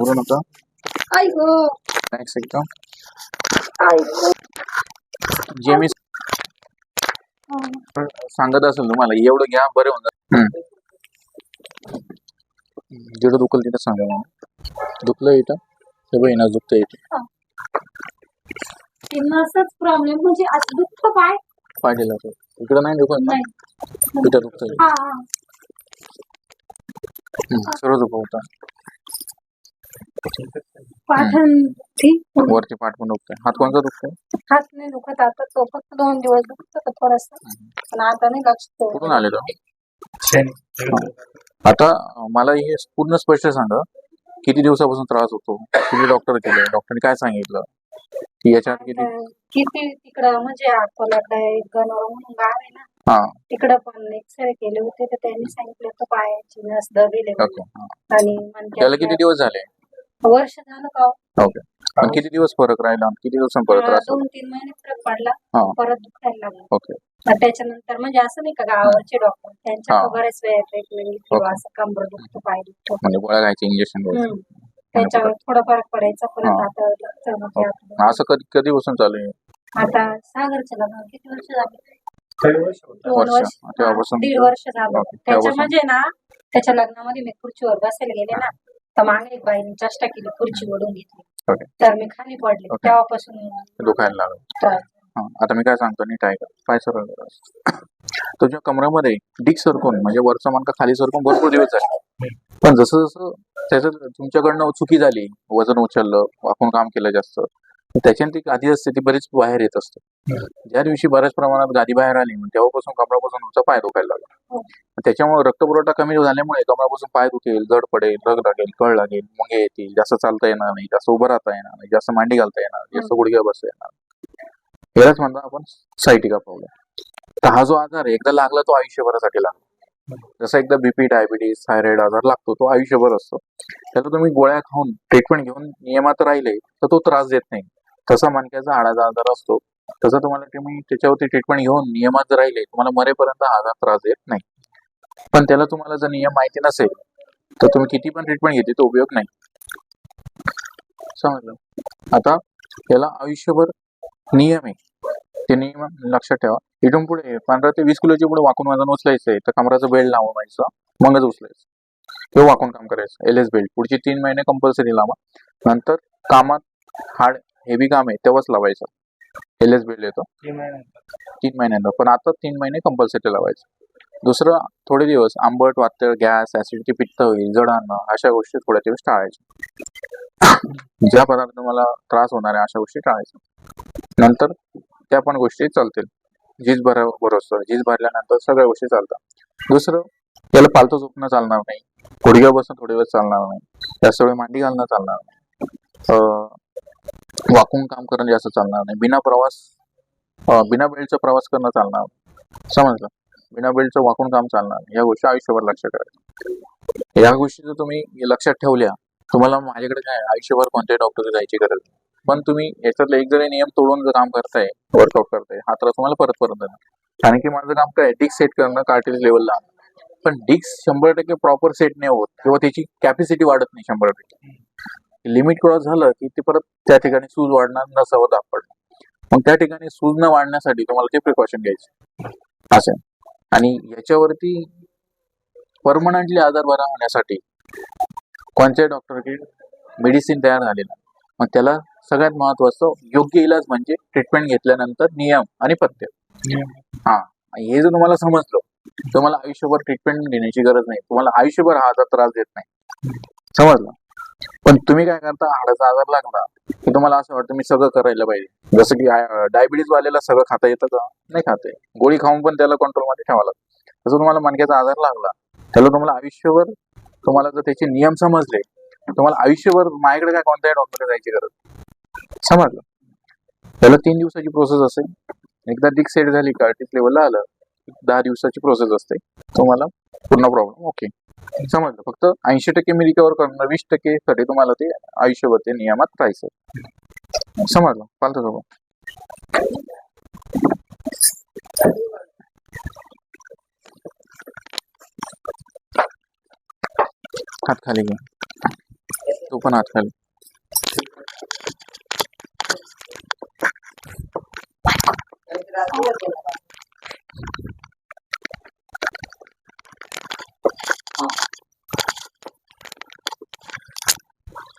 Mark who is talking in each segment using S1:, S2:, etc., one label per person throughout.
S1: पूर्ण होता नेक्स्ट एकदम जे मी सांगत असेल तुम्हाला एवढं घ्या बरे होऊन जाईल. जिथं दुखल तिथं सांगा मग दुखलं इथं? हे बघ ना दुखतं इथे.
S2: त्यांना असंच प्रॉब्लेम म्हणजे असं दुःख पाय
S1: पाहिजे इकडं नाही दुखत ना?
S2: नाही.
S1: इथं दुखतं
S2: हा हा.
S1: सर्व दुखत होतं.
S2: पाठण ठीक
S1: वरती पाठ पण दुखतंय. हात कोणता दुखतोय?
S2: हात नाही दुखत आता तो फक्त दोन दिवस दुखत होता थोडासा. पण आता नाही लक्ष.
S1: कुठून आले तो आता मला हे पूर्ण स्पष्ट सांगा किती दिवसापासून त्रास होतो? किती डॉक्टर केले डॉक्टरने काय सांगितलं? की याच्यात किती
S2: किती तिकडं म्हणजे अकोल्याकडे म्हणून गाव आहे ना
S1: हा.
S2: तिकडं पण एक्सरे केले होते तर त्यांनी सांगितलं होतं पायाची नस दबिले. आणि
S1: त्याला किती दिवस झाले?
S2: वर्ष झालं का हो?
S1: ओके किती दिवस फरक राहिला किती दिवसांनी परत
S2: दोन तीन महिने फरक पडला
S1: हा.
S2: परत दुखायला लागला
S1: ओके
S2: मग त्याच्यानंतर म्हणजे असं नाही का गावावरचे डॉक्टर
S1: हा.
S2: त्यांच्याकडे बरेच वेळा ट्रीटमेंट. असं कंबर दुखतो पाय दुखतो
S1: म्हणजे गोळ्या घ्यायचे इंजेक्शन
S2: हम्म. त्याच्यावर थोडा फरक पडायचा परत
S1: हा.
S2: आता दुखतं मग ते आपलं.
S1: असं कधी कधीपासून चालू आहे
S2: आता सागरच्या लग्न किती वर्ष झाले दोन
S1: वर्ष.
S2: वर्ष
S1: तेव्हापासून
S2: दीड वर्ष झालं
S1: ओके.
S2: त्याच्या
S1: तेव्हापासून.
S2: म्हणजे ना त्याच्या लग्नामध्ये मी खुर्चीवर बसायला गेले ना तर मागे एक बाईने चेष्टा केली खुर्ची ओढून घेतली. तर मी खाली पडले
S1: ओके.
S2: तेव्हापासून
S1: दुखायला लागलं
S2: त्रास.
S1: हा आता मी काय सांगतो नीट ऐका पाय सरळ करा. तुझ्या कमरामध्ये डिक सरकून म्हणजे वरचा मानका खाली सरकून भरपूर दिवस झाले पण जसं जसं त्याचं तुमच्याकडनं चुकी झाली वजन उचललं वाकून काम केलं जास्त तर त्याच्याने ती गादी असते ती बरीच बाहेर येत असते ज्या दिवशी बऱ्याच प्रमाणात गादी बाहेर आली मग तेव्हापासून कमरापासून तुमचा पाय दुखायला लागला. त्याच्यामुळे रक्तपुरवठा कमी झाल्यामुळे कमरापासून पाय दुखेल जड पडेल रग लागेल कळ लागेल मुंगे येतील जास्त चालता येणार नाही जास्त उभं राहता येणार नाही जास्त मांडी घालता येणार नाही, जास्त गुडघ्या बसता येणार यालाच म्हणतो आपण सायटिका प्रॉब्लेम तर हा जो आजार आहे एकदा लागला तो आयुष्यभरासाठी लागला जसं एकदा बीपी डायबिटीस थायरॉइड आजार लागतो तो आयुष्यभर असतो. त्याला तुम्ही गोळ्या खाऊन ट्रीटमेंट घेऊन नियमात राहिले तर तो त्रास देत नाही. तसा मणक्याचा हाडाचा आजार असतो. तसं तुम्हाला तुम्ही त्याच्यावरती ट्रीटमेंट घेऊन नियमात राहिले तुम्हाला मरेपर्यंत हा आजार त्रास देत नाही. पण त्याला तुम्हाला जर नियम माहिती नसेल तर तुम्ही किती पण ट्रीटमेंट घेतली तो उपयोग नाही. समजलं? आता त्याला आयुष्यभर नियम आहे. ते नियम लक्षात ठेवा. इथून पुढे पंधरा ते वीस किलोच्या पुढे वाकून वजन उचलायचंय तर कमराचं बेल्ट लावायचं मगच उचलायचं. किंवा वाकून काम करायचं. एल एस बेल्ट पुढचे तीन महिने कंपल्सरी लावा. नंतर कामात हाड हेवी काम आहे तेव्हाच लावायचं. एल एस बेल्ट येतो. तीन महिन्यांना पण आता तीन महिने कंपल्सरी लावायचं. दुसरं थोडे दिवस आंबट वातळ गॅस ऍसिडिटी पित्त होईल जड अन्न अशा गोष्टी थोड्या दिवस टाळायच्या. ज्या पदार्थ तुम्हाला त्रास होणार आहे अशा गोष्टी टाळायच्या. नंतर त्या पण गोष्टी चालतील. झीज भर बरोबर झीज भरल्यानंतर सगळ्या गोष्टी चालतात. दुसरं त्याला पालतं झोपणं चालणार नाही. गुडघ्या बसून थोडे वेळ चालणार नाही. जास्त वेळ मांडी घालणं चालणार नाही. वाकून काम करणं जास्त चालणार नाही. बिना प्रवास बिना बेल्टचा प्रवास करणं चालणार समजलं? बिना बेल्टचं वाकून काम चालणार या गोष्टी आयुष्यभर लक्षात ठेवायच्या. या गोष्टी जर तुम्ही लक्षात ठेवल्या तुम्हाला माझ्याकडे काय आयुष्यभर कोणत्याही डॉक्टर जायची गरज नाही. पण तुम्ही याच्यातले एक जरी नियम तोडून जर काम करताय वर्कआउट करताय हा त्रास तुम्हाला परत परत देणार. कारण की माझं काम काय डिक्स सेट करणं कार्टेज लेवलला पण डिक्स शंभर टक्के प्रॉपर सेट नाही होत किंवा त्याची कॅपॅसिटी वाढत नाही शंभर टक्के. लिमिट क्रॉस झालं की ते परत त्या ठिकाणी सूज वाढणार नसावं दाब पडणार मग त्या ठिकाणी सूज न वाढण्यासाठी तुम्हाला ते प्रिकॉशन घ्यायचे. असे आणि याच्यावरती परमनंटली आजार बरा होण्यासाठी कोणत्याही डॉक्टरकडे मेडिसिन तयार झालेला मग त्याला सगळ्यात महत्वाचं योग्य इलाज म्हणजे ट्रीटमेंट घेतल्यानंतर नियम आणि पथ्य. हा. हे जर तुम्हाला समजलं तुम्हाला आयुष्यभर ट्रीटमेंट घेण्याची गरज नाही. तुम्हाला आयुष्यभर हा आजार त्रास देत नाही. समजलं? पण तुम्ही काय करता? हाडाचा आजार लागला की तुम्हाला असं वाटतं मी सगळं करायला पाहिजे. जसं की डायबिटीज वाल्याला सगळं खाता येतं का? नाही खाते गोळी खाऊन पण त्याला कंट्रोलमध्ये ठेवा लागतं. जसं तुम्हाला मणक्याचा आजार लागला त्याला तुम्हाला आयुष्यभर तुम्हाला जर त्याचे नियम समजले तुम्हाला आयुष्यभर माझ्याकडे काय कोणत्याही डॉक्टर जायची गरज समजलं? त्याला तीन दिवसाची प्रोसेस असेल. एकदा दिक सेट झाली कार्टिस लेवलला आलं दहा दिवसाची प्रोसेस असते. तुम्हाला पूर्ण प्रॉब्लेम ओके समजलं? फक्त ऐंशी टक्के मी रिकवर करणार वीस टक्के साठी तुम्हाला ते आयुष्यभर ते नियमात राहायचं. समजलं पालतं सोबत हात खाली घ्या तो पण हात खाली।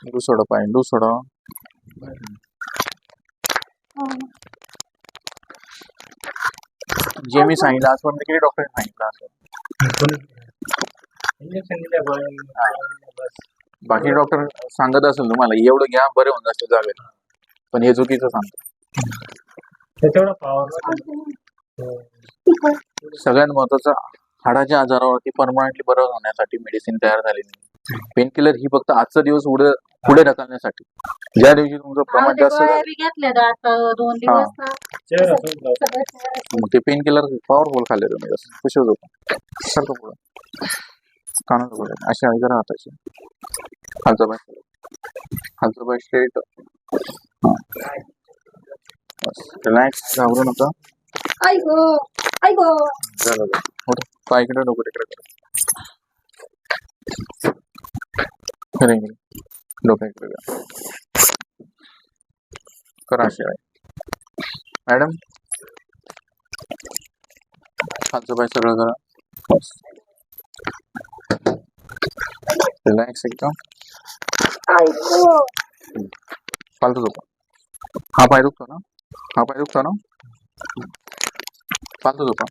S1: दुसरं पाय दुसरं जे मी सांगितलं आजपर्यंत किती डॉक्टर सांगितलं असं. बाकी डॉक्टर सांगत असेल तुम्हाला एवढं घ्या बरे होऊन जाते जावेल पण हे चुकीचं सांगतो सगळ्यात महत्वाचं हाडाच्या आजारावरती परमनंटली बरं होण्यासाठी मेडिसिन तयार झालेली. नाही पेन किलर ही फक्त आजचा दिवस पुढे पुढे ढकलण्यासाठी. ज्या दिवशी तुमचं प्रमाण जास्त झालं मग ते पेन किलर पॉवरफुल खाल्ले तुम्ही जास्त. खुश होतो सारखं पुढं कानाचं पुढे अशी आई जरा हाताची. खालचा पाय खालचा पाय स्ट्रेट बस. रिलॅक्स घाबरू नका.
S2: आई गो आई गो
S1: झालं झालं. मोठं पाय इकडे डोकं तिकडे करा खरं इकडे करा शिवाय आहे मॅडम? खालचं पाय सगळं करा. रिलॅक्स एकदम.
S2: पालतो
S1: फालतू झोपा. हा पाय दुखतो ना? हा पाय दुखतो ना? फालतू झोपा.